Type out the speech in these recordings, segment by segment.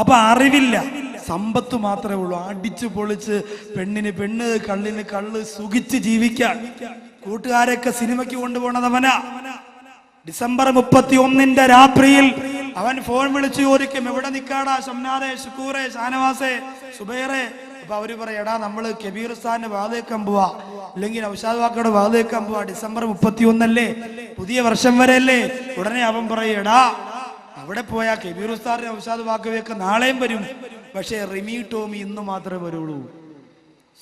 അപ്പൊ അറിവില്ല. സമ്പത്ത് മാത്രമേ ഉള്ളൂ. അടിച്ചു പൊളിച്ച് പെണ്ണിന് പെണ്ണ് കള്ളിന് കള്ള് സുഖിച്ച് ജീവിക്കാൻ. കൂട്ടുകാരൊക്കെ സിനിമയ്ക്ക് കൊണ്ടുപോണതവനാ ഡിസംബർ മുപ്പത്തി ഒന്നിന്റെ രാത്രിയിൽ അവൻ ഫോൺ വിളിച്ചു ചോദിക്കും എവിടെ നിക്കാടാ? ഷംനാദെ ഷുക്കൂറെ ഷാനവാസെ സുബൈറെ. അപ്പൊ അവർ പറയടാ നമ്മൾ കബീർ സ്ഥാന്റെ വാതേക്കാൻ പോവാ. അല്ലെങ്കിൽ ഔഷാദ് വാക്കയുടെ വാതേക്കാൻ പോവാ. ഡിസംബർ മുപ്പത്തി ഒന്നല്ലേ പുതിയ വർഷം വരെ അല്ലേ ഉടനെ അവൻ പറയും എടാ അവിടെ പോയാൽ കബീർ ഉസ്താറിന് ഔഷാദ് വാക്കുകയൊക്കെ നാളെയും വരും. പക്ഷേ റിമി ടോമി ഇന്ന് മാത്രമേ വരുള്ളൂ.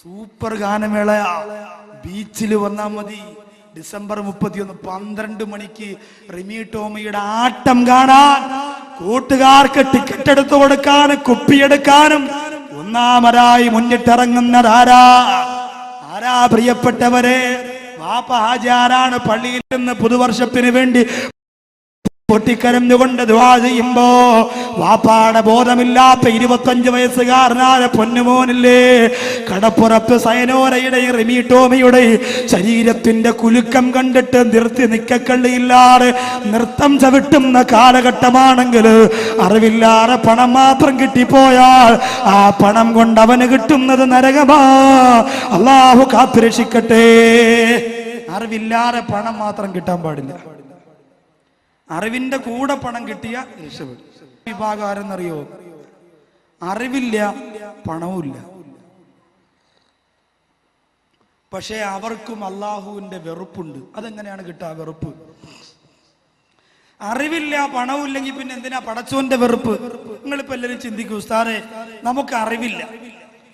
സൂപ്പർ ഗാനമേള. ബീച്ചിൽ വന്നാൽ മതി. ഡിസംബർ മുപ്പത്തിയൊന്ന് പന്ത്രണ്ട് മണിക്ക് റിമി ടോമിയുടെ ആട്ടം കാണാൻ. കൂട്ടുകാർക്ക് ടിക്കറ്റ് എടുത്തു കൊടുക്കാനും കുപ്പിയെടുക്കാനും ഒന്നാമരായി മുന്നിട്ടിറങ്ങുന്ന ആരാ പ്രിയപ്പെട്ടവരെ? വാപ്പ ഹാജാരാണ് പള്ളിയിൽ നിന്ന് പുതുവർഷത്തിന് വേണ്ടി പൊട്ടിക്കരഞ്ഞുകൊണ്ട് ദുവാ ചെയ്യുമ്പോ വാപ്പാടെ ബോധമില്ലാത്ത ഇരുപത്തഞ്ച് വയസ്സുകാരനായ പൊന്നുമോനില്ലേ? കടപ്പുറത്ത് സയനോരയുടെ റിമി ടോമിയുടെ ശരീരത്തിന്റെ കുലുക്കം കണ്ടിട്ട് നിർത്തി നിക്കക്കള്ളിയില്ലാതെ നൃത്തം ചവിട്ടുന്ന കാലഘട്ടമാണെങ്കിൽ അറിവില്ലാതെ പണം മാത്രം കിട്ടിപ്പോയാൽ ആ പണം കൊണ്ട് അവന് കിട്ടുന്നത് നരകമാ. അള്ളാഹു കാത്തുരക്ഷിക്കട്ടെ. അറിവില്ലാതെ പണം മാത്രം കിട്ടാൻ പാടില്ല. അറിവിന്റെ കൂടെ പണം കിട്ടിയ രക്ഷപ്പെടും വിഭാഗം ആരെന്നറിയോ അറിവില്ല പണവുമില്ല. പക്ഷേ അവർക്കും അള്ളാഹുവിന്റെ വെറുപ്പുണ്ട്. അതെങ്ങനെയാണ് കിട്ടുക വെറുപ്പ്? അറിവില്ല പണവുമില്ലെങ്കിൽ പിന്നെ എന്തിനാ പടച്ചോന്റെ വെറുപ്പ്? നിങ്ങളിപ്പോ എല്ലാവരും ചിന്തിക്കൂ ഉസ്താറെ നമുക്ക് അറിവില്ല.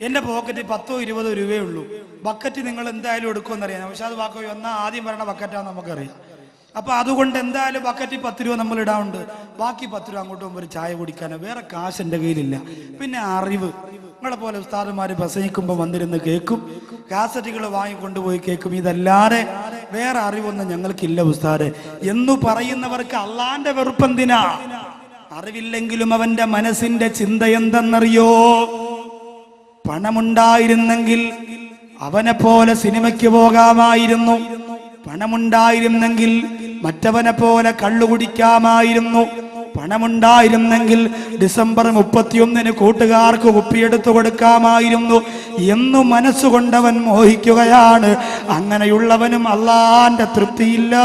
എന്റെ പോക്കറ്റിൽ പത്തോ ഇരുപതോ രൂപയേ ഉള്ളൂ. ബക്കറ്റ് നിങ്ങൾ എന്തായാലും എടുക്കുമെന്നറിയാം. പക്ഷെ അത് വാക്കോ വന്നാൽ ആദ്യം പറയണ ബക്കറ്റാന്ന് നമുക്കറിയാം. അപ്പൊ അതുകൊണ്ട് എന്തായാലും ബക്കറ്റിൽ പത്ത് രൂപ നമ്മൾ ഇടാറുണ്ട്. ബാക്കി പത്ത് രൂപ അങ്ങോട്ട് ഒരു ചായ കുടിക്കാനോ വേറെ കാശ് എന്റെ കയ്യിലില്ല. പിന്നെ അറിവ്. നിങ്ങളെ പോലെ ഉസ്താദുമാര് പ്രസംഗിക്കുമ്പോൾ വന്നിരുന്ന് കേൾക്കും. കാസറ്റുകൾ വാങ്ങിക്കൊണ്ടുപോയി കേൾക്കും. ഇതല്ലാതെ വേറെ അറിവൊന്നും ഞങ്ങൾക്കില്ല ഉസ്താദ്. എന്നു പറയുന്നവർക്ക് അള്ളാന്റെ വെറുപ്പെന്തിനാ? അറിവില്ലെങ്കിലും അവന്റെ മനസ്സിന്റെ ചിന്ത എന്തെന്നറിയോ? പണമുണ്ടായിരുന്നെങ്കിൽ അവനെ പോലെ സിനിമയ്ക്ക് പോകാമായിരുന്നു. പണമുണ്ടായിരുന്നെങ്കിൽ മറ്റവനെ പോലെ കള്ളുകുടിക്കാമായിരുന്നു. പണമുണ്ടായിരുന്നെങ്കിൽ ഡിസംബർ മുപ്പത്തിയൊന്നിന് കൂട്ടുകാർക്ക് കുപ്പിയെടുത്തു കൊടുക്കാമായിരുന്നു. എന്നു മനസ്സുകൊണ്ടവൻ മോഹിക്കുകയാണ്. അങ്ങനെയുള്ളവനും അല്ലാന്റെ തൃപ്തിയില്ല.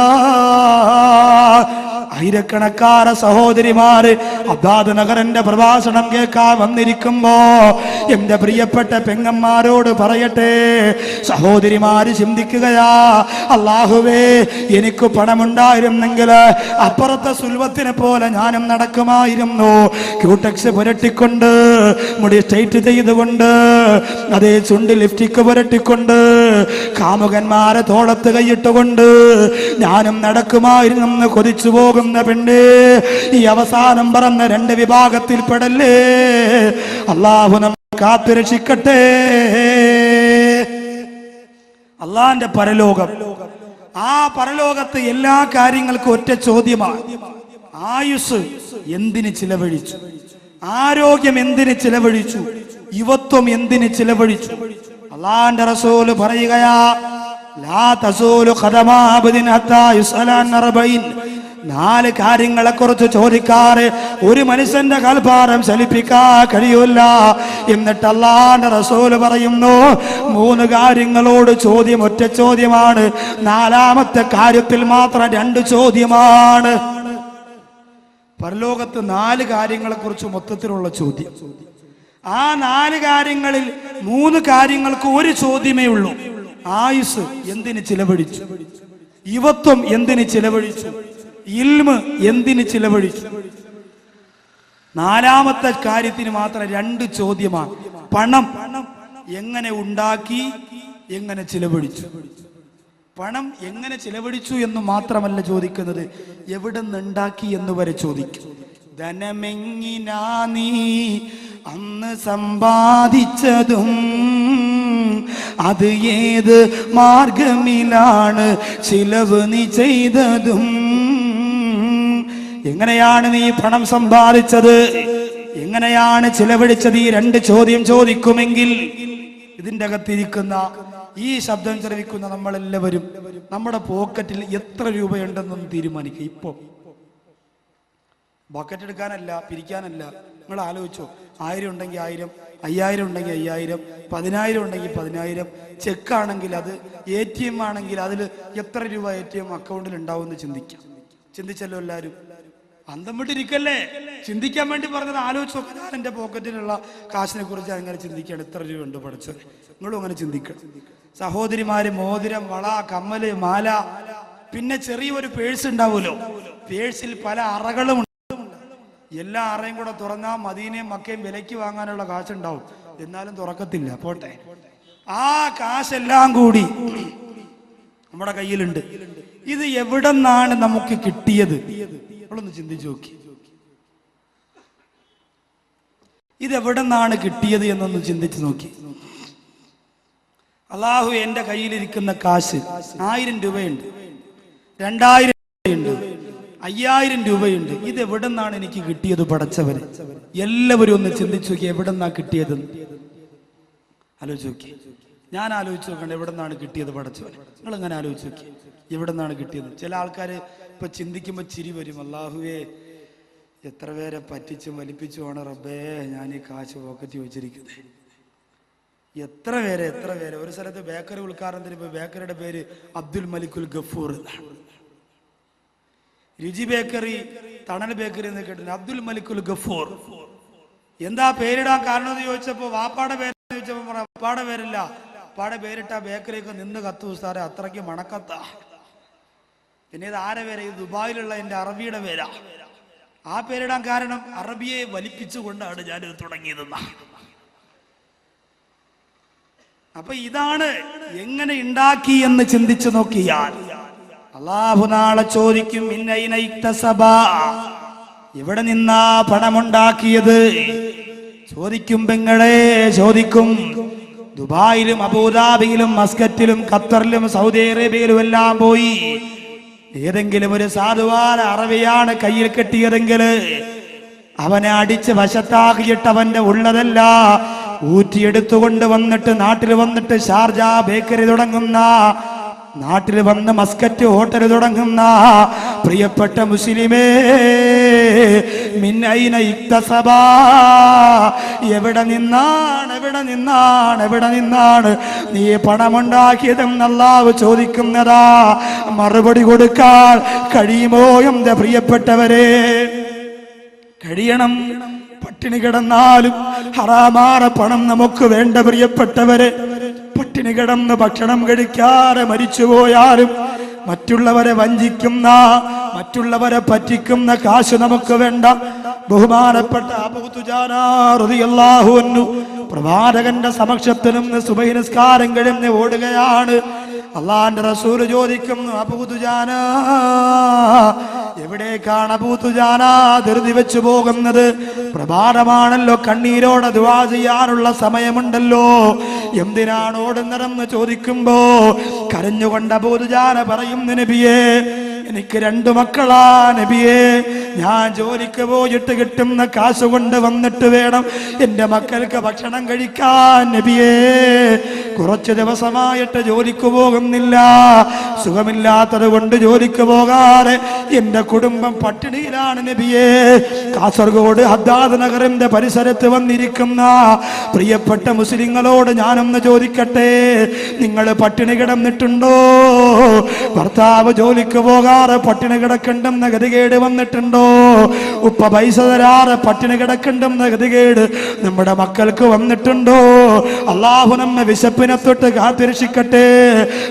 ആയിരക്കണക്കാര സഹോദരിമാര് അബ്ദാദ് നഗറിന്റെ പ്രഭാഷണം കേൾക്കാൻ വന്നിരിക്കുമ്പോ എന്റെ പ്രിയപ്പെട്ട പെങ്ങന്മാരോട് പറയട്ടെ. സഹോദരിമാര് ചിന്തിക്കുകയാ അള്ളാഹുവേ എനിക്ക് പണമുണ്ടായിരുന്നെങ്കിൽ അപ്പുറത്തെ സുൽവത്തിനെ പോലെ ഞാനും നടക്കുമായിരുന്നു. ക്യൂടെക്സ് പുരട്ടിക്കൊണ്ട് മുടി സ്ട്രൈറ്റ് ചെയ്തുകൊണ്ട് അതേ ചുണ്ട് ലിഫ്റ്റിക്ക് പുരട്ടിക്കൊണ്ട് കാമുകന്മാരെ തോളത്ത് കൈയിട്ടുകൊണ്ട് ഞാനും നടക്കുമായിരുന്നു കൊതിച്ചു പോകുന്ന പെണ്ണ് ഈ അവസാനം പറഞ്ഞ രണ്ട് വിഭാഗത്തിൽ പെടല്ലേ അള്ളാഹു നമ്മൾ കാത്തുരക്ഷിക്കട്ടെ. അള്ളാന്റെ പരലോകം. ആ പരലോകത്ത് എല്ലാ കാര്യങ്ങൾക്കും ഒറ്റ ചോദ്യമാണ്. ആയുസ് എന്തിന് ചിലവഴിച്ചു? ആരോഗ്യം എന്തിന് ചിലവഴിച്ചു? യുവത്വം എന്തിന് ചിലവഴിച്ചു? അള്ളാന്റെ റസൂൽ പറയുകയാ ലാ തസൂലു ഖദമാബദിൻ ഹത്താ യുസ്അലാൻ അർബഈൻ നാല് കാര്യങ്ങളെ കുറിച്ച് ചോദിക്കാറ് ഒരു മനുഷ്യന്റെ കൽഭാരം ചലിപ്പിക്കാൻ കഴിയൂല. എന്നിട്ട് അള്ളാന്റെ റസൂൽ പറയുന്നു മൂന്ന് കാര്യങ്ങളോട് ചോദ്യം ഒറ്റ ചോദ്യമാണ്. നാലാമത്തെ കാര്യത്തിൽ മാത്രം രണ്ട് ചോദ്യമാണ്. പരലോകത്ത് നാല് കാര്യങ്ങളെ കുറിച്ച് മൊത്തത്തിലുള്ള ചോദ്യം. ആ നാല് കാര്യങ്ങളിൽ മൂന്ന് കാര്യങ്ങൾക്ക് ഒരു ചോദ്യമേ ഉള്ളൂ. ആയുസ് എന്തിന് ചിലവഴിച്ചു? യുവത്വം എന്തിന് ചിലവഴിച്ചു? ഇൽമ് എന്തിന് ചിലവഴിച്ചു? നാലാമത്തെ കാര്യത്തിന് മാത്രം രണ്ട് ചോദ്യമാണ്. പണം എങ്ങനെ ഉണ്ടാക്കി എങ്ങനെ ചിലവഴിച്ചു? പണം എങ്ങനെ ചിലവഴിച്ചു എന്ന് മാത്രമല്ല ചോദിക്കുന്നത് എവിടെ നിന്നുണ്ടാക്കി എന്ന് വരെ ചോദിക്കും. ധനമെങ്ങിനാ നീ അന്ന് സമ്പാദിച്ചതും അത് ഏത് മാർഗമിലാണ് ചിലവ് നീ ചെയ്തതും? എങ്ങനെയാണ് നീ പണം സമ്പാദിച്ചത്? എങ്ങനെയാണ് ചിലവഴിച്ചത്? ഈ രണ്ട് ചോദ്യം ചോദിക്കുമെങ്കിൽ ഇതിന്റെ അകത്തിരിക്കുന്ന ഈ ശബ്ദം ചെലവിക്കുന്ന നമ്മളെല്ലാവരും നമ്മുടെ പോക്കറ്റിൽ എത്ര രൂപയുണ്ടെന്നൊന്ന് തീരുമാനിക്കുക ഇപ്പൊ ബക്കറ്റ് എടുക്കാനല്ല പിരിക്കാനല്ല. നിങ്ങൾ ആലോചിച്ചോ. ആയിരം ഉണ്ടെങ്കിൽ ആയിരം അയ്യായിരം ഉണ്ടെങ്കിൽ അയ്യായിരം പതിനായിരം ഉണ്ടെങ്കിൽ പതിനായിരം. ചെക്ക് ആണെങ്കിൽ അത് എ ടി എം ആണെങ്കിൽ അതിൽ എത്ര രൂപ എ ടി എം അക്കൗണ്ടിൽ ഉണ്ടാവും എന്ന് ചിന്തിക്കാം. ചിന്തിച്ചല്ലോ എല്ലാവരും. അന്തം വിട്ടിരിക്കല്ലേ? ചിന്തിക്കാൻ വേണ്ടി പറഞ്ഞത് ആലോചിച്ച് എന്റെ ഞാൻ പോക്കറ്റിലുള്ള കാശിനെ കുറിച്ച് അങ്ങനെ ചിന്തിക്കുകയാണ്. ഇത്ര രൂപ ഉണ്ട് പഠിച്ചത്. നിങ്ങളും അങ്ങനെ ചിന്തിക്കണം. സഹോദരിമാര് മോതിരം വള കമ്മൽ മാല പിന്നെ ചെറിയൊരു പേഴ്സ് ഉണ്ടാവുമല്ലോ. പേഴ്സിൽ പല അറകളും എല്ലാ അറയും കൂടെ തുറന്നാൽ മദീനയും മക്കയും വിലയ്ക്ക് വാങ്ങാനുള്ള കാശുണ്ടാവും. എന്നാലും തുറക്കത്തില്ല. പോട്ടെ. ആ കാശെല്ലാം കൂടി നമ്മുടെ കയ്യിലുണ്ട്. ഇത് എവിടെ നിന്നാണ് നമുക്ക് കിട്ടിയത്? നമ്മളൊന്ന് ചിന്തിച്ചു നോക്കി. ഇതെവിടെ നിന്നാണ് കിട്ടിയത് എന്നൊന്ന് ചിന്തിച്ചു നോക്കി. അള്ളാഹു എന്റെ കയ്യിലിരിക്കുന്ന കാശ് ആയിരം രൂപയുണ്ട് രണ്ടായിരം രൂപയുണ്ട് അയ്യായിരം രൂപയുണ്ട്. ഇത് എവിടെ നിന്നാണ് എനിക്ക് കിട്ടിയത് പടച്ചവര് എല്ലാവരും ഒന്ന് ചിന്തിച്ചു നോക്കി എവിടെ നിന്നാ കിട്ടിയത് ആലോചിച്ച് നോക്കി. ഞാൻ ആലോചിച്ച് നോക്കണ്ട എവിടെ നിന്നാണ് കിട്ടിയത് പടച്ചവര് നിങ്ങൾ അങ്ങനെ ആലോചിച്ച് നോക്കി? എവിടെ നിന്നാണ് കിട്ടിയത്? ചില ആൾക്കാർ ഇപ്പൊ ചിന്തിക്കുമ്പോൾ ചിരി വരും. അള്ളാഹുവേ എത്ര പേരെ പറ്റിച്ചും വലിപ്പിച്ചുമാണ് റബ്ബേ ഞാൻ ഈ കാശ് പോക്കറ്റ് വെച്ചിരിക്കുന്നത്. എത്ര പേരെ എത്ര പേരെ. ഒരു സ്ഥലത്ത് ബേക്കറി ഉദ്ഘാടനം തരുമ്പോൾ ബേക്കറിയുടെ പേര് അബ്ദുൽ മലിക്കുൽ ഗഫൂർ എന്നാണ്. രുചി ബേക്കറി തണൽ ബേക്കറി എന്ന് കേട്ടില്ല അബ്ദുൽ മലിക്കുൽ ഗഫൂർ. എന്താ പേരിടാൻ കാരണം എന്ന് ചോദിച്ചപ്പോ വാപ്പാടെ പേര് ചോദിച്ചപ്പോ വാപ്പാടെ പേരില്ല. വാപ്പാടെ പേരിട്ട ബേക്കറിയൊക്കെ നിന്ന് കത്തു സാറേ അത്രയ്ക്ക് മണക്കത്ത. പിന്നെ ഇത് ആരെ പേര്? ഇത് ദുബായിലുള്ള എന്റെ അറബിയുടെ പേരാ. ആ പേരിടാൻ കാരണം അറബിയെ വലിപ്പിച്ചുകൊണ്ടാണ് ഞാനിത് തുടങ്ങിയതെന്ന. അപ്പൊ ഇതാണ് എങ്ങനെ ഉണ്ടാക്കി എന്ന് ചിന്തിച്ചു നോക്കിയാൽ അള്ളാഹു നാളെ ചോദിക്കും ഇവിടെ നിന്നാ പണമുണ്ടാക്കിയത്? ചോദിക്കും പെങ്ങളെ ചോദിക്കും. ദുബായിലും അബുദാബിയിലും മസ്കറ്റിലും ഖത്തറിലും സൗദി അറേബ്യയിലും എല്ലാം പോയി ഏതെങ്കിലും ഒരു സാധുവാന അറബിയാണ് കയ്യിൽ കെട്ടിയതെങ്കിൽ അവനെ അടിച്ച് വശത്താക്കിയിട്ട് അവന്റെ ഉള്ളതല്ല. ഊറ്റിയെടുത്തുകൊണ്ട് വന്നിട്ട് നാട്ടിൽ വന്നിട്ട് ഷാർജ ബേക്കറി തുടങ്ങുന്ന നാട്ടിൽ വന്ന് മസ്കറ്റ് ഹോട്ടൽ തുടങ്ങുന്ന പ്രിയപ്പെട്ട മുസ്ലിമേ മിന്നൈന ഇക്തസബ എവിടെ നിന്നാണ് എവിടെ നിന്നാണ് എവിടെ നിന്നാണ് നീ പണമുണ്ടാക്കിയതെന്ന് അല്ലാഹു ചോദിക്കുന്നതാ. മറുപടി കൊടുക്കാൻ കഴിയുമോ എന്റെ പ്രിയപ്പെട്ടവരെ? കഴിയണം. പട്ടിണി കിടന്നാലും ഹറാമാറ പണം നമുക്ക് വേണ്ട പ്രിയപ്പെട്ടവരെ. പട്ടിണി കിടന്ന് ഭക്ഷണം കഴിക്കാതെ മരിച്ചുപോയാലും മറ്റുള്ളവരെ വഞ്ചിക്കുന്ന മറ്റുള്ളവരെ പറ്റിക്കുന്ന കാശ് നമുക്ക് വേണ്ട. ബഹുമാനപ്പെട്ട അബുദുജാനാഹു പ്രവാചകന്റെ സമക്ഷത്തിൽ നിന്ന് സുബൈ നിസ്കാരം കഴിഞ്ഞ് ഓടുകയാണ്. അള്ളാന്റെ റസൂൽ ചോദിക്കുന്നു അബൂതുജാന എവിടേക്കാണ് അബൂതുജാന ധൃതി വെച്ചു പോകുന്നത്? പ്രഭാതമാണല്ലോ കണ്ണീരോടെ ദുവാ ചെയ്യാനുള്ള സമയമുണ്ടല്ലോ. എന്തിനാണ് ഓടുന്നതെന്ന് ചോദിക്കുമ്പോ കരഞ്ഞുകൊണ്ട് അബൂതുജാന പറയും നബിയേ എനിക്ക് രണ്ടു മക്കളാ നബിയേ ഞാൻ ജോലിക്ക് പോയിട്ട് കിട്ടുന്ന കാശ് കൊണ്ട് വന്നിട്ട് വേണം എന്റെ മക്കൾക്ക് ഭക്ഷണം കഴിക്കാൻ. നബിയേ കുറച്ച് ദിവസമായിട്ട് ജോലിക്ക് പോകുന്നില്ല. സുഖമില്ലാത്തത് കൊണ്ട് ജോലിക്ക് പോകാതെ എന്റെ കുടുംബം പട്ടിണിയിലാണ് നബിയേ. കാസർഗോഡ് ഹദ്ദാദ് നഗറിന്റെ പരിസരത്ത് വന്നിരിക്കുന്ന പ്രിയപ്പെട്ട മുസ്ലിങ്ങളോട് ഞാനൊന്ന് ചോദിക്കട്ടെ? നിങ്ങൾ പട്ടിണി കിടന്നിട്ടുണ്ടോ? ഭർത്താവ് ജോലിക്ക് പോകാതെ പട്ടിണി കിടക്കണ്ടെന്ന് ഗതികേട് വന്നിട്ടുണ്ടോ? ഉപ്പ പൈസ തരാറ് പട്ടിണി കിടക്കണ്ടെന്ന് ഗതികേട് നമ്മുടെ മക്കൾക്ക് വന്നിട്ടുണ്ടോ? അള്ളാഹു നമ്മെ വിശപ്പിനെ തൊട്ട് കാത്തിരക്ഷിക്കട്ടെ.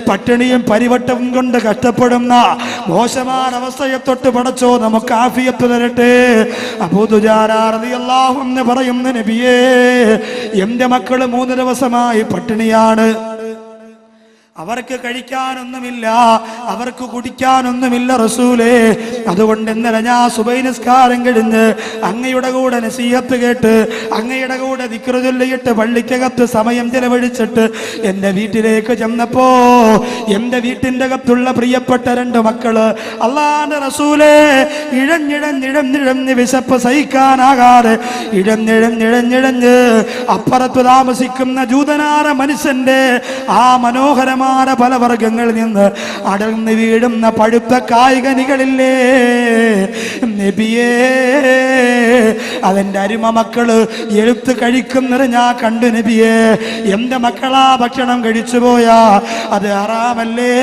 പട്ടിണിയും പരിവട്ടവും കൊണ്ട് കഷ്ടപ്പെടുന്ന മോശമായ അവസ്ഥയെ തൊട്ട് പടച്ചോ നമുക്ക് ആഫിയത്ത് തരട്ടെ. അബൂതുജാരാറതി അള്ളാഹു എന്ന് പറയുന്ന നബിയേ എന്റെ മക്കൾ മൂന്ന് ദിവസമായി പട്ടിണിയാണ്. അവർക്ക് കഴിക്കാനൊന്നുമില്ല അവർക്ക് കുടിക്കാനൊന്നുമില്ല റസൂലേ. അതുകൊണ്ട് ഇന്നലെ ഞാൻ സുബൈനസ്കാരം കഴിഞ്ഞ് അങ്ങയുടെ കൂടെ നസീഹത്ത് കേട്ട് അങ്ങയുടെ കൂടെ ദിക്റ് ചൊല്ലിയിട്ട് പള്ളിക്കകത്ത് സമയം ചെലവഴിച്ചിട്ട് എന്റെ വീട്ടിലേക്ക് ചെന്നപ്പോ എന്റെ വീട്ടിന്റെ അകത്തുള്ള പ്രിയപ്പെട്ട രണ്ട് മക്കൾ അള്ളാന്റെ റസൂലേ ഇഴഞ്ഞിഴഞ്ഞിഴഞ്ഞിഴഞ്ഞ് വിശപ്പ് സഹിക്കാനാകാതെ ഇഴഞ്ഞിഴഞ്ഞിഴഞ്ഞിഴഞ്ഞ് അപ്പുറത്ത് താമസിക്കുന്ന ജൂതനാര മനുഷ്യന്റെ ആ മനോഹരമായ ആഹാര ഫലവർഗങ്ങളിൽ നിന്ന് അടർന്നു വീഴുന്ന പഴുത്ത കായികനികളില്ലേ? നബിയേ അതെന്റെ അരുമ മക്കൾ എഴുത്ത് കഴിക്കുന്നത് ഞാൻ കണ്ടു നബിയേ. എന്റെ മക്കളാ ഭക്ഷണം കഴിച്ചു പോയാ. അത് അറാമല്ലേ?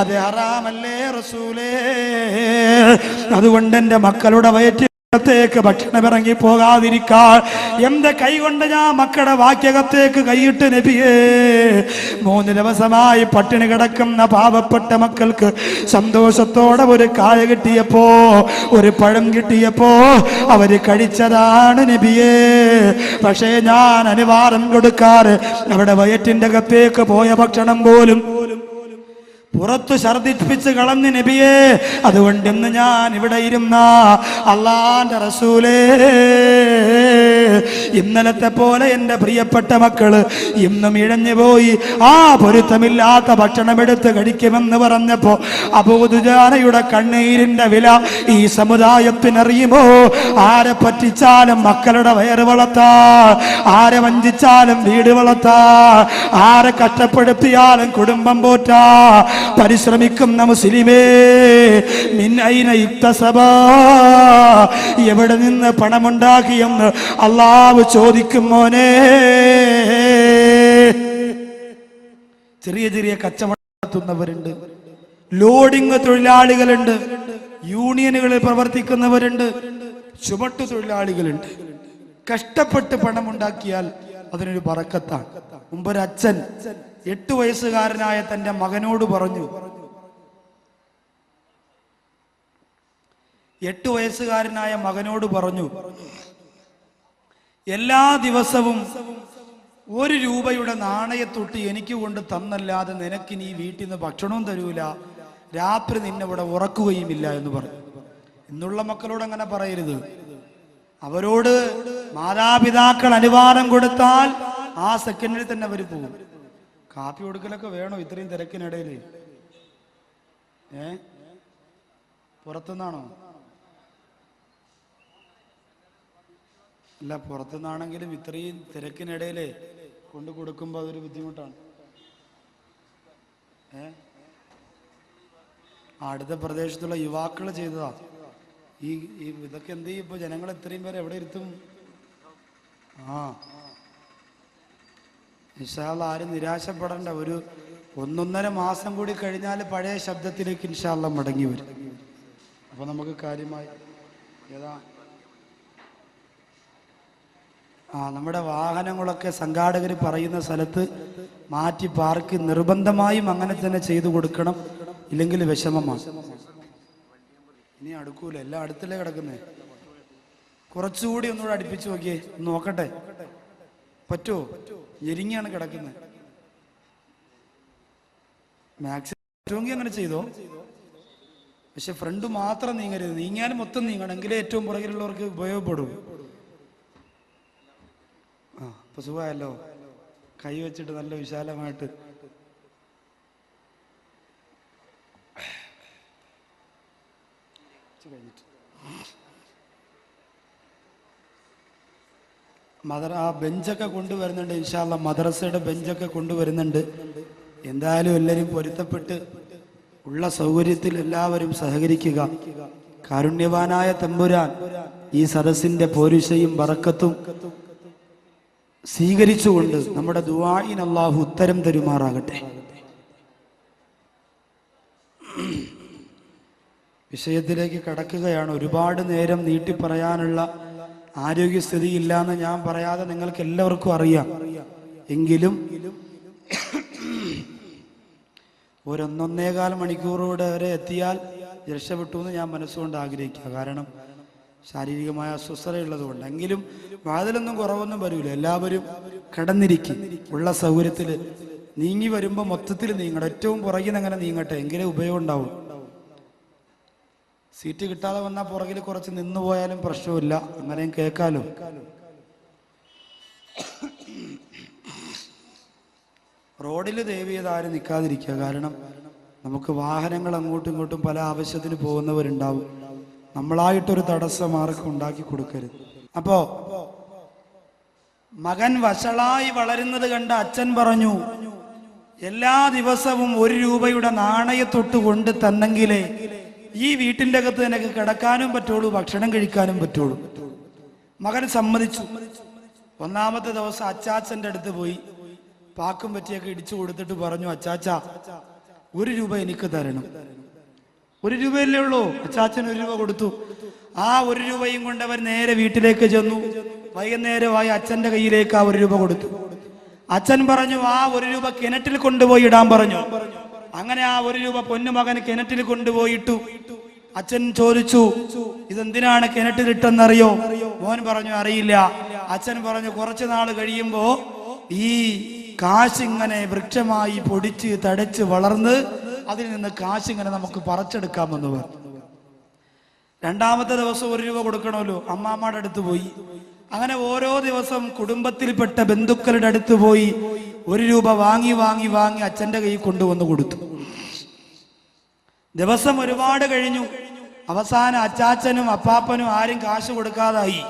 അത് അറാമല്ലേ റസൂലേ? അതുകൊണ്ട് എന്റെ മക്കളുടെ വയറ്റിലേക്ക് ഭക്ഷണം ഇറങ്ങി പോകാതിരിക്കാൻ. എന്റെ കൈ കൊണ്ട് ഞാൻ മക്കളുടെ വാക്യകത്തേക്ക് കൈയിട്ട് നബിയേ മൂന്ന് ദിവസമായി പട്ടിണി കിടക്കുന്ന പാവപ്പെട്ട മക്കൾക്ക് സന്തോഷത്തോടെ ഒരു കായ കിട്ടിയപ്പോ ഒരു പഴം കിട്ടിയപ്പോ അവർ കഴിച്ചതാണ് നബിയേ. പക്ഷേ ഞാൻ അനിവാരം കൊടുക്കാറ് അവിടെ വയറ്റിന്റെ അകത്തേക്ക് പോയ ഭക്ഷണം പോലും പുറത്തു ഛർദിപ്പിച്ച് കളഞ്ഞ് നബിയേ അതുകൊണ്ട് ഇന്ന് ഞാൻ ഇവിടെ ഇരുന്ന അള്ളാന്റെ റസൂലേ. ഇന്നലത്തെ പോലെ എന്റെ പ്രിയപ്പെട്ട മക്കൾ ഇന്നും ഇഴഞ്ഞു പോയി. ആ പൊരുത്തമില്ലാത്ത ഭക്ഷണം എടുത്ത് കഴിക്കുമെന്ന് പറഞ്ഞപ്പോ അബൂദുജാനയുടെ കണ്ണീരിന്റെ വില ഈ സമുദായത്തിനറിയുമോ? ആരെ പറ്റിച്ചാലും മക്കളുടെ വയറ് വളർത്താ ആരെ വഞ്ചിച്ചാലും വീട് വളർത്താ ആരെ കഷ്ടപ്പെടുത്തിയാലും കുടുംബം പോറ്റാ പരിശ്രമിക്കുന്ന മുസ്ലിമേ എവിടെ നിന്ന് പണമുണ്ടാക്കിയെന്ന് അള്ളാവ് ചോദിക്കും മോനെ. ചെറിയ ചെറിയ കച്ചവടം നടത്തുന്നവരുണ്ട്. ലോഡിംഗ് തൊഴിലാളികളുണ്ട്. യൂണിയനുകളിൽ പ്രവർത്തിക്കുന്നവരുണ്ട്. ചുമട്ടു തൊഴിലാളികളുണ്ട്. കഷ്ടപ്പെട്ട് പണമുണ്ടാക്കിയാൽ അതിനൊരു പറക്കത്താണ്. മുമ്പൊരു അച്ഛൻ എട്ടു വയസ്സുകാരനായ തന്റെ മകനോട് പറഞ്ഞു. എട്ടു വയസ്സുകാരനായ മകനോട് പറഞ്ഞു എല്ലാ ദിവസവും ഒരു രൂപയുടെ നാണയത്തൊട്ട് എനിക്ക് കൊണ്ട് തന്നല്ലാതെ നിനക്ക് നീ വീട്ടിൽ നിന്ന് ഭക്ഷണവും തരൂല. രാത്രി നിന്നെ ഇവിടെ ഉറക്കുകയുമില്ല എന്ന് പറഞ്ഞു. ഇന്നുള്ള മക്കളോട് അങ്ങനെ പറയരുത്. അവരോട് മാതാപിതാക്കൾ അനുവാദം കൊടുത്താൽ ആ സെക്കൻഡിൽ തന്നെ അവർ പോകും കാപ്പി കൊടുക്കലൊക്കെ വേണോ ഇത്രയും തിരക്കിനിടയിൽ ഏ? പുറത്തുനിന്നാണോ? അല്ല പുറത്തുനിന്നാണെങ്കിലും ഇത്രയും തിരക്കിനിടയിൽ കൊണ്ടു കൊടുക്കുമ്പോൾ അതൊരു ബുദ്ധിമുട്ടാണ്. ഏ? അടുത്ത പ്രദേശത്തുള്ള യുവാക്കൾ ചെയ്തതാ. ഈ ഇതൊക്കെ എന്ത് ചെയ്യും? ഇപ്പൊ ജനങ്ങൾ ഇത്രയും പേരെ എവിടെ ഇരുത്തും? ആ. ഇൻഷാല്ല ആരും നിരാശപ്പെടേണ്ട. ഒരു ഒന്നൊന്നര മാസം കൂടി കഴിഞ്ഞാൽ പഴയ ശബ്ദത്തിലേക്ക് ഇൻഷാല്ല മടങ്ങി വരും. അപ്പൊ നമുക്ക് കാര്യമായി ഏതാ? ആ നമ്മുടെ വാഹനങ്ങളൊക്കെ സംഘാടകർ പറയുന്ന സ്ഥലത്ത് മാറ്റി പാർക്ക് നിർബന്ധമായും അങ്ങനെ തന്നെ ചെയ്തു കൊടുക്കണം. ഇല്ലെങ്കിൽ വിഷമമാണ്. ഇനി അടുക്കൂല. എല്ലാം അടുത്തല്ലേ കിടക്കുന്നേ? കുറച്ചുകൂടി ഒന്നുകൂടെ അടുപ്പിച്ചു നോക്കിയേ. നോക്കട്ടെ? പറ്റുമോ ഞെരിങ്ങിയാണ് കിടക്കുന്നത്. മാക്സിമം അങ്ങനെ ചെയ്തോ? പക്ഷെ ഫ്രണ്ട് മാത്രം നീങ്ങരുത്. നീങ്ങിയാൽ മൊത്തം നീങ്ങണം. എങ്കിലേ ഏറ്റവും പുറകിലുള്ളവർക്ക് ഉപയോഗപ്പെടും. ആ അപ്പൊ സുഖമായല്ലോ? കൈ വെച്ചിട്ട് നല്ല വിശാലമായിട്ട്. കഴിഞ്ഞിട്ട് മദർ ആ ബെഞ്ചൊക്കെ കൊണ്ടുവരുന്നുണ്ട്. ഇൻഷാല്ല മദ്രസയുടെ ബെഞ്ചൊക്കെ കൊണ്ടുവരുന്നുണ്ട്. എന്തായാലും എല്ലാവരും പൊരുത്തപ്പെട്ട് ഉള്ള സൗകര്യത്തിൽ എല്ലാവരും സഹകരിക്കുക. കാരുണ്യവാനായ തമ്പുരാൻ ഈ സദസ്സിന്റെ പോരുഷയും വറക്കത്തും സ്വീകരിച്ചുകൊണ്ട് നമ്മുടെ ദുവായിൻ അള്ളാഹു ഉത്തരം തരുമാറാകട്ടെ. വിഷയത്തിലേക്ക് കടക്കുകയാണ്. ഒരുപാട് നേരം നീട്ടി പറയാനുള്ള ആരോഗ്യസ്ഥിതി ഇല്ലാന്ന് ഞാൻ പറയാതെ നിങ്ങൾക്ക് എല്ലാവർക്കും അറിയാം. എങ്കിലും ഒരൊന്നൊന്നേകാൽ മണിക്കൂറോടെ വരെ എത്തിയാൽ രക്ഷപ്പെട്ടു എന്ന് ഞാൻ മനസ്സുകൊണ്ട് ആഗ്രഹിക്കുക. കാരണം ശാരീരികമായ അസ്വസ്ഥതയുള്ളതുകൊണ്ട്. എങ്കിലും വാതിലൊന്നും കുറവൊന്നും വരില്ല എല്ലാവരും കടന്നിരിക്കും. ഉള്ള സൗകര്യത്തിൽ നീങ്ങി വരുമ്പോൾ മൊത്തത്തിൽ നീങ്ങണം. ഏറ്റവും പുറകിൽ അങ്ങനെ നീങ്ങട്ടെ. എങ്കിലേ ഉപയോഗം ഉണ്ടാവും. സീറ്റ് കിട്ടാതെ വന്നാൽ പുറകിൽ കുറച്ച് നിന്നു പോയാലും പ്രശ്നമില്ല അങ്ങനെയും കേൾക്കാലോ. റോഡിൽ ചെയ്ത് ആരും നിൽക്കാതിരിക്കുക കാരണം നമുക്ക് വാഹനങ്ങൾ അങ്ങോട്ടും ഇങ്ങോട്ടും പല ആവശ്യത്തിന് പോകുന്നവരുണ്ടാവും. നമ്മളായിട്ടൊരു തടസ്സം ആർക്കും ഉണ്ടാക്കി കൊടുക്കരുത്. അപ്പോ മകൻ വഷളായി വളരുന്നത് കണ്ട് അച്ഛൻ പറഞ്ഞു എല്ലാ ദിവസവും ഒരു രൂപയുടെ നാണയത്തൊട്ട് കൊണ്ട് തന്നെങ്കിലേ ഈ വീട്ടിന്റെ അകത്ത് നിനക്ക് കിടക്കാനും പറ്റുള്ളൂ ഭക്ഷണം കഴിക്കാനും പറ്റുള്ളൂ. മകൻ സമ്മതിച്ചു. ഒന്നാമത്തെ ദിവസം അച്ചാച്ചന്റെ അടുത്ത് പോയി. പാക്കും പറ്റിയൊക്കെ ഇടിച്ചു കൊടുത്തിട്ട് പറഞ്ഞു അച്ചാച്ച ഒരു രൂപ എനിക്ക് തരണം. ഒരു രൂപയല്ലേ ഉള്ളൂ. അച്ചാച്ചൻ ഒരു രൂപ കൊടുത്തു. ആ ഒരു രൂപയും കൊണ്ട് അവർ നേരെ വീട്ടിലേക്ക് ചെന്നു. വൈകുന്നേരമായി അച്ഛന്റെ കയ്യിലേക്ക് ആ ഒരു രൂപ കൊടുത്തു. അച്ഛൻ പറഞ്ഞു ആ ഒരു രൂപ കിണറ്റിൽ കൊണ്ടുപോയി ഇടാൻ പറഞ്ഞു. അങ്ങനെ ആ ഒരു രൂപ പൊന്നുമകൻ കിണറ്റിൽ കൊണ്ടുപോയിട്ടു. അച്ഛൻ ചോദിച്ചു ഇതെന്തിനാണ് കിണറ്റിലിട്ടെന്നറിയോ? മോൻ പറഞ്ഞു അറിയില്ല. അച്ഛൻ പറഞ്ഞു കുറച്ചു നാൾ കഴിയുമ്പോ ഈ കാശിങ്ങനെ വൃക്ഷമായി പൊടിച്ച് തടച്ച് വളർന്ന് അതിൽ നിന്ന് കാശിങ്ങനെ നമുക്ക് പറിച്ചെടുക്കാമെന്ന് പറഞ്ഞു. രണ്ടാമത്തെ ദിവസം ഒരു രൂപ കൊടുക്കണമല്ലോ. അമ്മാമ്മയുടെ അടുത്ത് പോയി. അങ്ങനെ ഓരോ ദിവസം കുടുംബത്തിൽപ്പെട്ട ബന്ധുക്കളുടെ അടുത്ത് പോയി ഒരു രൂപ വാങ്ങി വാങ്ങി വാങ്ങി അച്ഛന്റെ കയ്യിൽ കൊണ്ടുവന്ന് കൊടുത്തു. ദിവസം ഒരുപാട് കഴിഞ്ഞു. അവസാനം അച്ചാച്ചനും അപ്പാപ്പനും ആരും കാശ് കൊടുക്കാതായി.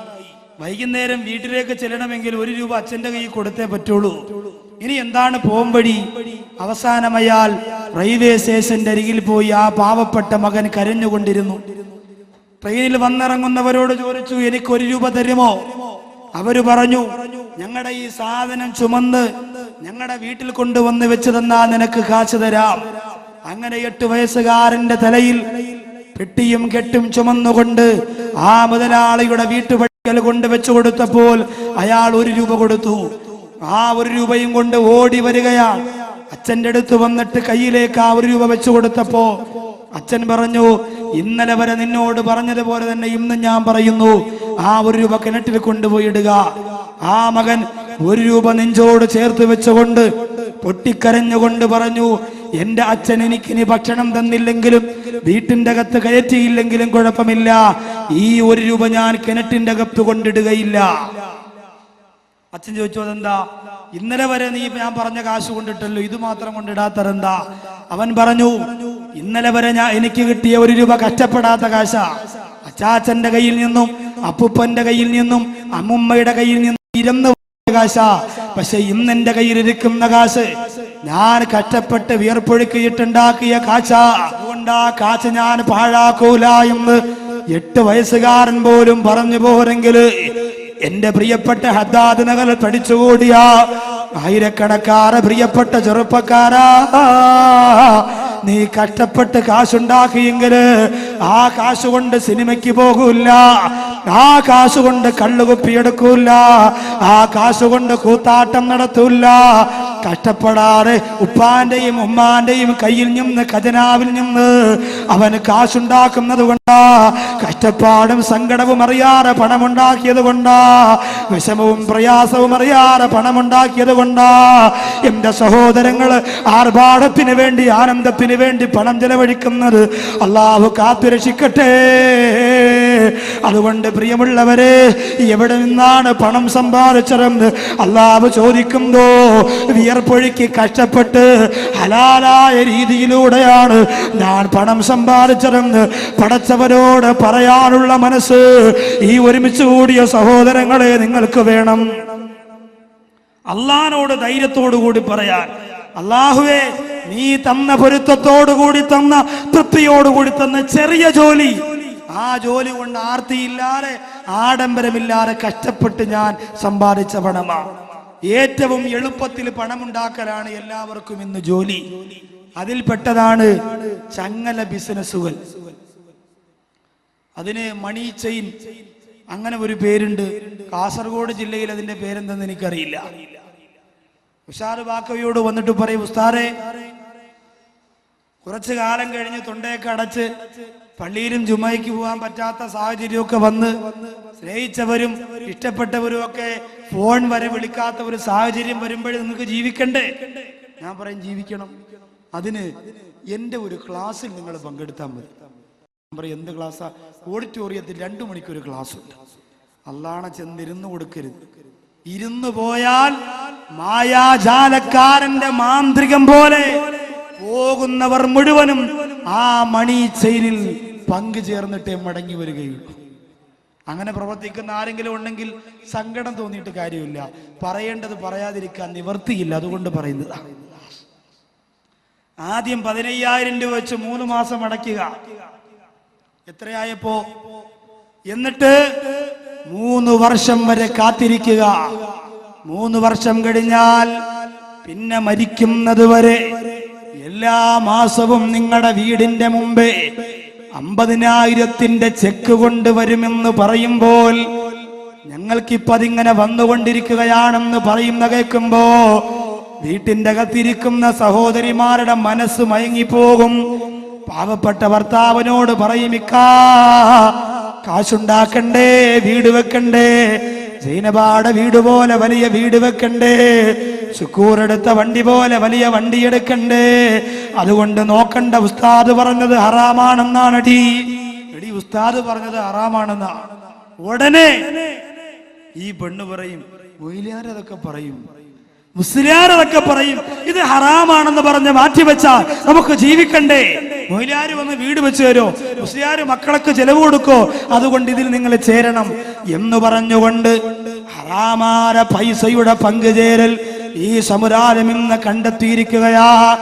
വൈകുന്നേരം വീട്ടിലേക്ക് ചെല്ലണമെങ്കിൽ ഒരു രൂപ അച്ഛന്റെ കയ്യിൽ കൊടുത്തേ പറ്റുള്ളൂ. ഇനി എന്താണ് പോംവഴി അവസാനം അയാൾ റെയിൽവേ സ്റ്റേഷന്റെ അരികിൽ പോയി ആ പാവപ്പെട്ട മകൻ കരഞ്ഞുകൊണ്ടിരുന്നു. ട്രെയിനിൽ വന്നിറങ്ങുന്നവരോട് ചോദിച്ചു എനിക്ക് ഒരു രൂപ തരുമോ? അവർ പറഞ്ഞു ഞങ്ങളുടെ ഈ സാധനം ചുമന്ന് ഞങ്ങളുടെ വീട്ടിൽ കൊണ്ടുവന്ന് വെച്ച് തന്നാ നിനക്ക് കാശ് തരാം. അങ്ങനെ എട്ട് വയസ്സുകാരന്റെ തലയിൽ പെട്ടിയും കെട്ടും ചുമന്നുകൊണ്ട് ആ മുതലാളിയുടെ വീട്ടുപടിക്കൽ കൊണ്ട് വെച്ചു കൊടുത്തപ്പോൾ അയാൾ ഒരു രൂപ കൊടുത്തു. ആ ഒരു രൂപയും കൊണ്ട് ഓടി വരികയാണ്. അച്ഛന്റെ അടുത്ത് വന്നിട്ട് കയ്യിലേക്ക് ആ ഒരു രൂപ വെച്ചു കൊടുത്തപ്പോ അച്ഛൻ പറഞ്ഞു ഇന്നലെ വരെ നിന്നോട് പറഞ്ഞതുപോലെ തന്നെ ഇന്ന് ഞാൻ പറയുന്നു. ആ ഒരു രൂപ കിണറ്റിൽ കൊണ്ടുപോയിടുക. ആ മകൻ ഒരു രൂപ നെഞ്ചോട് ചേർത്ത് വെച്ചുകൊണ്ട് പൊട്ടിക്കരഞ്ഞുകൊണ്ട് പറഞ്ഞു എന്റെ അച്ഛൻ എനിക്കിനി ഭക്ഷണം തന്നില്ലെങ്കിലും വീട്ടിന്റെ അകത്ത് കയറ്റിയില്ലെങ്കിലും കുഴപ്പമില്ല. ഈ ഒരു രൂപ ഞാൻ കിണറ്റിന്റെ അകത്ത് കൊണ്ടിടുകയില്ല. അച്ഛൻ ചോദിച്ചു അതെന്താ? ഇന്നലെ വരെ നീ ഞാൻ പറഞ്ഞ കാശ് കൊണ്ടിട്ടല്ലോ ഇത് മാത്രം കൊണ്ടിടാത്തതെന്താ? അവൻ പറഞ്ഞു ഇന്നലെ വരെ ഞാൻ എനിക്ക് കിട്ടിയ ഒരു രൂപ കഷ്ടപ്പെടാത്ത കാശ. അച്ചാച്ചന്റെ കയ്യിൽ നിന്നും അപ്പുപ്പന്റെ കയ്യിൽ നിന്നും അമ്മുമ്മയുടെ കയ്യിൽ നിന്നും ഇരുന്ന് കാശ. പക്ഷെ ഇന്ന് എന്റെ കയ്യിൽ ഇരിക്കുന്ന കാശ് ഞാൻ കഷ്ടപ്പെട്ട് വിയർപ്പൊഴുക്കിയിട്ടുണ്ടാക്കിയ കാശ. അതുകൊണ്ട് കാശ് ഞാൻ പാഴാക്കൂല എന്ന് എട്ട് വയസ്സുകാരൻ പോലും പറഞ്ഞു പോരെങ്കിൽ എന്റെ പ്രിയപ്പെട്ട ഹദ്ദാദ് പഠിച്ചുകൂടിയ ആയിരക്കണക്കാറ് പ്രിയപ്പെട്ട ചെറുപ്പക്കാരാ. നീ കഷ്ടപ്പെട്ട് കാശുണ്ടാക്കിയെങ്കിൽ ആ കാശ് കൊണ്ട് സിനിമയ്ക്ക് പോകൂല ആ കാശ് കൊണ്ട് കള്ളുകുപ്പിയെടുക്കൂല ആ കാശ് കൊണ്ട് കൂത്താട്ടം നടത്തൂല കഷ്ടപ്പെടാതെ ഉപ്പാന്റെയും ഉമ്മാന്റെയും കയ്യിൽ നിന്ന് ഖജനാവിൽ നിന്ന് അവന് കാശുണ്ടാക്കുന്നത് കൊണ്ടാ കഷ്ടപ്പാടും സങ്കടവും അറിയാതെ പണമുണ്ടാക്കിയത് കൊണ്ടാ വിഷമവും പ്രയാസവും അറിയാതെ പണമുണ്ടാക്കിയത് കൊണ്ടാ. എന്റെ സഹോദരങ്ങൾ ആർഭാടത്തിന് വേണ്ടി ആനന്ദത്തിന് വേണ്ടി പണം ചെലവഴിക്കുന്നത് അള്ളാഹു കാത്തുരക്ഷിക്കട്ടെ. അതുകൊണ്ട് പ്രിയമുള്ളവരെ എവിടെ നിന്നാണ് പണം സമ്പാദിച്ചതെന്ന് അള്ളാവ് ചോദിക്കുന്നോ വിയർപ്പൊഴുക്കി കഷ്ടപ്പെട്ട് ഹലാലായ രീതിയിലൂടെയാണ് ഞാൻ പണം സമ്പാദിച്ചതെന്ന് പടച്ചവരോട് പറയാനുള്ള മനസ്സ് ഈ ഒരുമിച്ച് കൂടിയ സഹോദരങ്ങളെ നിങ്ങൾക്ക് വേണം. അള്ളഹാനോട് ധൈര്യത്തോടു കൂടി പറയാൻ. അള്ളാഹുവേ നീ തന്ന പൊരുത്തത്തോടു കൂടി തന്ന തൃപ്തിയോടുകൂടി തന്ന ചെറിയ ജോലി ആ ജോലി കൊണ്ട് ആർത്തിയില്ലാതെ ആഡംബരമില്ലാതെ കഷ്ടപ്പെട്ട് ഞാൻ സമ്പാദിച്ച പണമാണ് ഏറ്റവും എളുപ്പത്തിൽ പണമുണ്ടാക്കലാണ് എല്ലാവർക്കും ഇന്ന് ജോലി. അതിൽപ്പെട്ടതാണ് ചങ്ങല ബിസിനസ്സുകൾ. അതിന് മണി ചെയിൻ അങ്ങനെ ഒരു പേരുണ്ട്. കാസർഗോഡ് ജില്ലയിൽ അതിന്റെ പേരെന്തെന്ന് എനിക്കറിയില്ല. ഉഷാർ ബാക്കവിയോട് വന്നിട്ട് പറയും ഉസ്താറെ കുറച്ചു കാലം കഴിഞ്ഞ് തൊണ്ടയൊക്കെ അടച്ച് പള്ളിയിലും ജുമയ്ക്ക് പോകാൻ പറ്റാത്ത സാഹചര്യമൊക്കെ വന്ന് സ്നേഹിച്ചവരും ഇഷ്ടപ്പെട്ടവരും ഒക്കെ ഫോൺ വരെ വിളിക്കാത്ത ഒരു സാഹചര്യം വരുമ്പോഴേ നിങ്ങൾക്ക് ജീവിക്കണ്ടേ? ഞാൻ പറയും ജീവിക്കണം. അതിന് എന്റെ ഒരു ക്ലാസ്സിൽ നിങ്ങൾ പങ്കെടുത്താൽ മതി. ഞാൻ പറയും എന്ത് ക്ലാസ്സാ? ഓഡിറ്റോറിയത്തിൽ രണ്ടു മണിക്കൂർ ക്ലാസ് ഉണ്ട് അല്ലാണ ചെന്നിരുന്ന് കൊടുക്കരുത്. ഇരുന്നു പോയാൽ മായാജാലക്കാരന്റെ മാന്ത്രികം പോലെ പോകുന്നവർ മുഴുവനും ആ മണി ചെയിനിൽ പങ്കു ചേർന്നിട്ടേ മടങ്ങി വരികയുള്ളൂ. അങ്ങനെ പ്രവർത്തിക്കുന്ന ആരെങ്കിലും ഉണ്ടെങ്കിൽ സങ്കടം തോന്നിയിട്ട് കാര്യമില്ല. പറയേണ്ടത് പറയാതിരിക്കാൻ നിവർത്തിയില്ല അതുകൊണ്ട് പറയുന്നതാണ് ആദ്യം പതിനയ്യായിരം രൂപ വെച്ച് മൂന്ന് മാസം അടയ്ക്കുക. എത്രയായപ്പോ? എന്നിട്ട് മൂന്ന് വർഷം വരെ കാത്തിരിക്കുക. മൂന്ന് വർഷം കഴിഞ്ഞാൽ പിന്നെ മരിക്കുന്നത് വരെ എല്ലാ മാസവും നിങ്ങളുടെ വീടിന്റെ മുമ്പേ അമ്പതിനായിരത്തിന്റെ ചെക്ക് കൊണ്ടുവരുമെന്ന് പറയുമ്പോൾ ഞങ്ങൾക്കിപ്പോ അതിങ്ങനെ വന്നുകൊണ്ടിരിക്കുകയാണെന്ന് പറയുന്ന കേൾക്കുമ്പോ വീട്ടിന്റെ അകത്തിരിക്കുന്ന സഹോദരിമാരുടെ മനസ്സ് മയങ്ങിപ്പോകും. പാവപ്പെട്ട ഭർത്താവിനോട് പറയും ഇക്കാ കാശുണ്ടാക്കണ്ടേ വീട് വെക്കണ്ടേ ജൈനപാട വീട് പോലെ വലിയ വീട് വെക്കണ്ടേ സുക്കൂറെടുത്ത വണ്ടി പോലെ വലിയ വണ്ടി എടുക്കണ്ടേ? അതുകൊണ്ട് നോക്കണ്ട ഉസ്താദ് പറഞ്ഞത് ഹറാമാണെന്നാണ് ഡി എടി ഉസ്താദ് പറഞ്ഞത് ഹറാമാണെന്നാണ് ഉടനെ ഈ പെണ്ണ് പറയും മൊയിലാരതൊക്കെ പറയും? മുസ്ലിയാരതൊക്കെ പറയും ഇത് ഹറാമാണെന്ന് പറഞ്ഞ് മാറ്റിവെച്ചാൽ നമുക്ക് ജീവിക്കണ്ടേ? മൊയിലാര് വന്ന് വീട് വെച്ച് തരോ? മുസ്ലിയാർ മക്കളൊക്കെ ചെലവ് കൊടുക്കോ? അതുകൊണ്ട് ഇതിൽ നിങ്ങൾ ചേരണം എന്ന് പറഞ്ഞുകൊണ്ട് ഹറാമാര പൈസയുടെ പങ്കുചേരൽ ഈ സമുദായം ഇന്ന് കണ്ടെത്തിയിരിക്കുകയാ.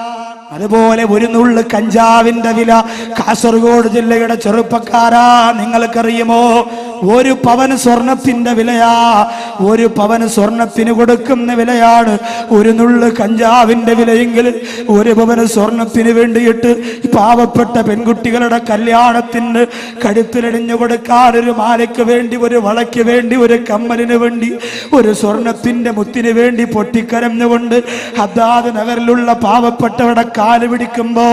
അതുപോലെ ഒരു നുള്ളു കഞ്ചാവിന്റെ വില കാസർഗോഡ് ജില്ലയുടെ ചെറുപ്പക്കാരാ. നിങ്ങൾക്കറിയുമോ? ഒരു പവന് സ്വർണത്തിന്റെ വിലയാ. ഒരു പവന് സ്വർണത്തിന് കൊടുക്കുന്ന വിലയാണ്. ഒരു നുള്ളു കഞ്ചാവിന്റെ വിലയെങ്കിൽ ഒരു പവന് സ്വർണത്തിന് വേണ്ടിയിട്ട് പാവപ്പെട്ട പെൺകുട്ടികളുടെ കല്യാണത്തിന് കഴുത്തിലടിഞ്ഞു കൊടുക്കാൻ ഒരു മാലയ്ക്ക് വേണ്ടി ഒരു വളയ്ക്ക് വേണ്ടി ഒരു കമ്മലിന് വേണ്ടി ഒരു സ്വർണത്തിന്റെ മുത്തിന് വേണ്ടി പൊട്ടിക്കരഞ്ഞുകൊണ്ട് അതാത് നഗറിലുള്ള പാവപ്പെട്ടവരുടെ കാൽ പിടിക്കുമ്പോ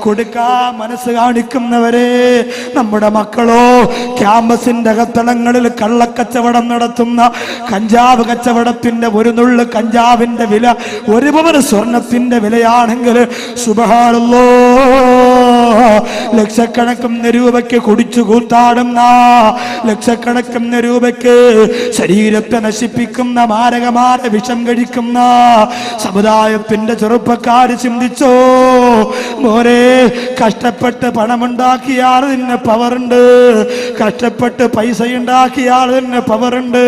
കൊടുക്കാൻ മനസ്സ് കാണിക്കുന്നവരെ നമ്മുടെ മക്കളോ ക്യാമ്പസിന്റെ അകത്തളങ്ങളിൽ കള്ളക്കച്ചവടം നടത്തുന്ന കഞ്ചാവ് കച്ചവടത്തിന്റെ ഒരു നുള്ള് കഞ്ചാവിന്റെ വില ഒരു സ്വർണത്തിന്റെ വിലയാണെങ്കിൽ സുബഹാണല്ലോ ലക്ഷക്കണക്കിന് രൂപയ്ക്ക് കുടിച്ചു കൂത്താടുന്ന ലക്ഷക്കണക്കിന് രൂപയ്ക്ക് ശരീരത്തെ നശിപ്പിക്കുന്ന മാരകമായ വിഷം കഴിക്കുന്ന സമുദായത്തിന്റെ ചെറുപ്പക്കാര് ചിന്തിച്ചോ? മോരെ കഷ്ടപ്പെട്ട് പണമുണ്ടാക്കിയാൽ നിന്നെ പവറുണ്ട്. കഷ്ടപ്പെട്ട് പൈസ ഉണ്ടാക്കിയാൽ നിന്നെ പവറുണ്ട്.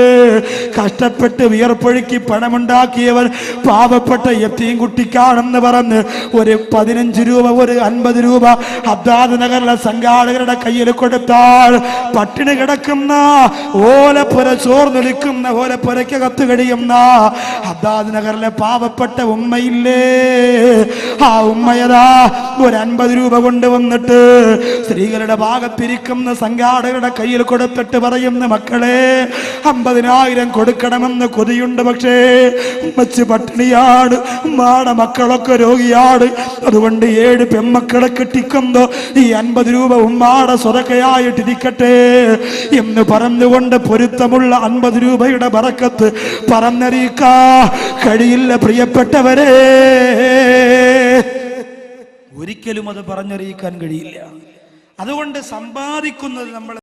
കഷ്ടപ്പെട്ട് വിയർപ്പൊഴുക്കി പണമുണ്ടാക്കിയവർ പാവപ്പെട്ട എത്തിയും കുട്ടിക്കാണെന്ന് പറഞ്ഞ് ഒരു പതിനഞ്ച് രൂപ ഒരു അൻപത് രൂപ അബ്ദാദ് നഗറിലെ സംഘാടകരുടെ കയ്യിൽ കൊടുത്താൽ പട്ടിണി കിടക്കുന്ന ഓലപ്പുര ചോർന്നൊലിക്കുന്ന ഓലപ്പുരയ്ക്കകത്ത് കഴിയുന്ന അബ്ദാദ് നഗറിലെ പാവപ്പെട്ട ഉമ്മയില്ലേ? ആ ഉമ്മയതാ ഒരു അൻപത് രൂപ കൊണ്ടുവന്നിട്ട് സ്ത്രീകളുടെ ഭാഗത്തിരിക്കുന്ന സംഘാടകരുടെ കയ്യിൽ കൊടുത്തിട്ട് പറയുന്ന മക്കളെ അമ്പതിനായിരം കൊടുക്കണമെന്ന് കൊതിയുണ്ട് പക്ഷേ ഉമ്മച്ച് പട്ടിണിയാണ് ഉമ്മാടെ മക്കളൊക്കെ രോഗിയാണ്. അതുകൊണ്ട് ഏഴ് പെമ്മക്കളെ കെട്ടിക്കുന്നോ ഈ അൻപത് രൂപ ഉമ്മാടെ സ്വതക്കയായിട്ടിരിക്കട്ടെ. എന്ന് പറഞ്ഞുകൊണ്ട് പൊരുത്തമുള്ള അൻപത് രൂപയുടെ പറക്കത്ത് പറഞ്ഞറിയിക്കാ കഴിയില്ല പ്രിയപ്പെട്ടവരെ. ഒരിക്കലും അത് പറഞ്ഞറിയിക്കാൻ കഴിയില്ല. അതുകൊണ്ട് സമ്പാദിക്കുന്നത് നമ്മൾ